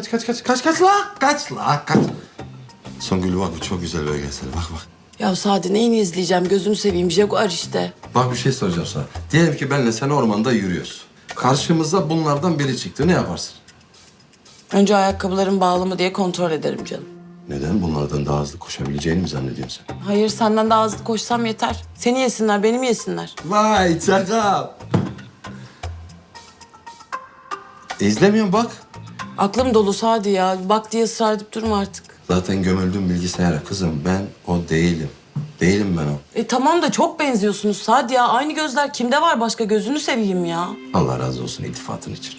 Kaç kaç kaç kaç kaç la kaç la kaç. Songül bak bu çok güzel belgesel bak bak. Ya Sadi neyini izleyeceğim gözünü seveyim Jaguar işte. Bak bir şey soracağım sana. Diyelim ki benle sen ormanda yürüyoruz. Karşımıza bunlardan biri çıktı. Ne yaparsın? Önce ayakkabıların bağlı mı diye kontrol ederim canım. Neden? Bunlardan daha hızlı koşabileceğini mi zannediyorsun sen? Hayır senden daha hızlı koşsam yeter. Seni yesinler beni mi yesinler? Vay çakal. İzlemiyorum bak. Aklım dolu Sadi ya. Bak diye ısrar edip durma artık. Zaten gömüldüm bilgisayara kızım. Ben o değilim. Değilim ben o. E tamam da çok benziyorsunuz Sadi ya. Aynı gözler kimde var başka gözünü seveyim ya. Allah razı olsun iltifatın için.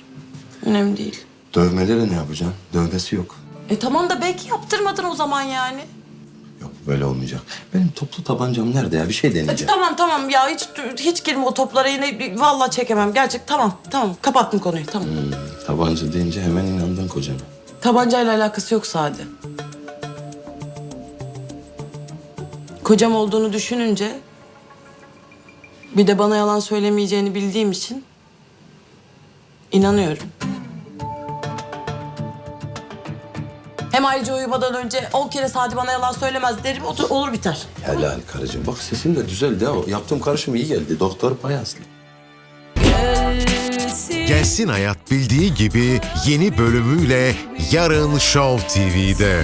Önemli değil. Dövmeleri ne yapacaksın? Dövmesi yok. E tamam da belki yaptırmadın o zaman yani. Böyle olmayacak. Benim toplu tabancam nerede ya? Bir şey deneyeceğim. tamam tamam ya hiç hiç girme o toplara yine vallahi çekemem. Gerçek tamam tamam kapattım konuyu tamam. Tabanca deyince hemen inandın kocana. Tabancayla alakası yok Sadi. Kocam olduğunu düşününce bir de bana yalan söylemeyeceğini bildiğim için inanıyorum. Hem ayrıca uyumadan önce on kere Sadi bana yalan söylemez derim otur, olur biter. Helal karıcığım. Bak sesin de düzeldi ha. Yaptığım karışım iyi geldi. Doktor Payaslı. Gelsin Hayat bildiği gibi yeni bölümüyle yarın Show TV'de.